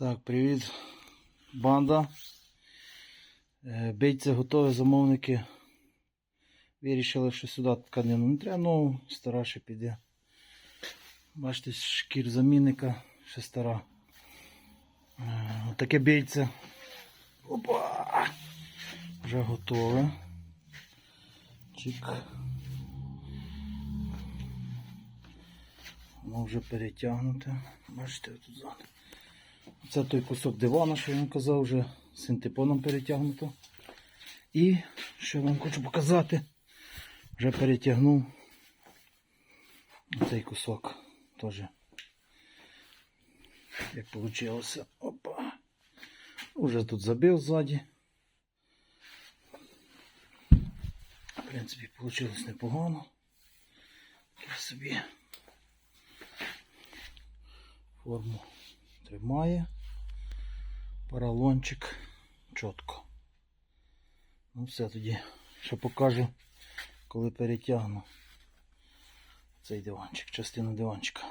Так, привіт, банда. Е, Бійці готові, замовники. Вирішили, що сюди тканину не треба, ну стара ще піде. Бачите, шкір замінника, ще стара. Е, Отаке бійце. Опа! Вже готове. Чик. Воно вже перетягнуте. Бачите, тут ззаду. Це той кусок дивана, що я вам казав, вже синтепоном перетягнуто. І що я вам хочу показати, вже перетягнув цей кусок теж. Як вийшло. Опа. Уже тут забив ззаді. В принципі, вийшло непогано. Собі форму тримає. Поролончик чітко. Ну все тоді. Ще покажу, коли перетягну цей диванчик, частину диванчика.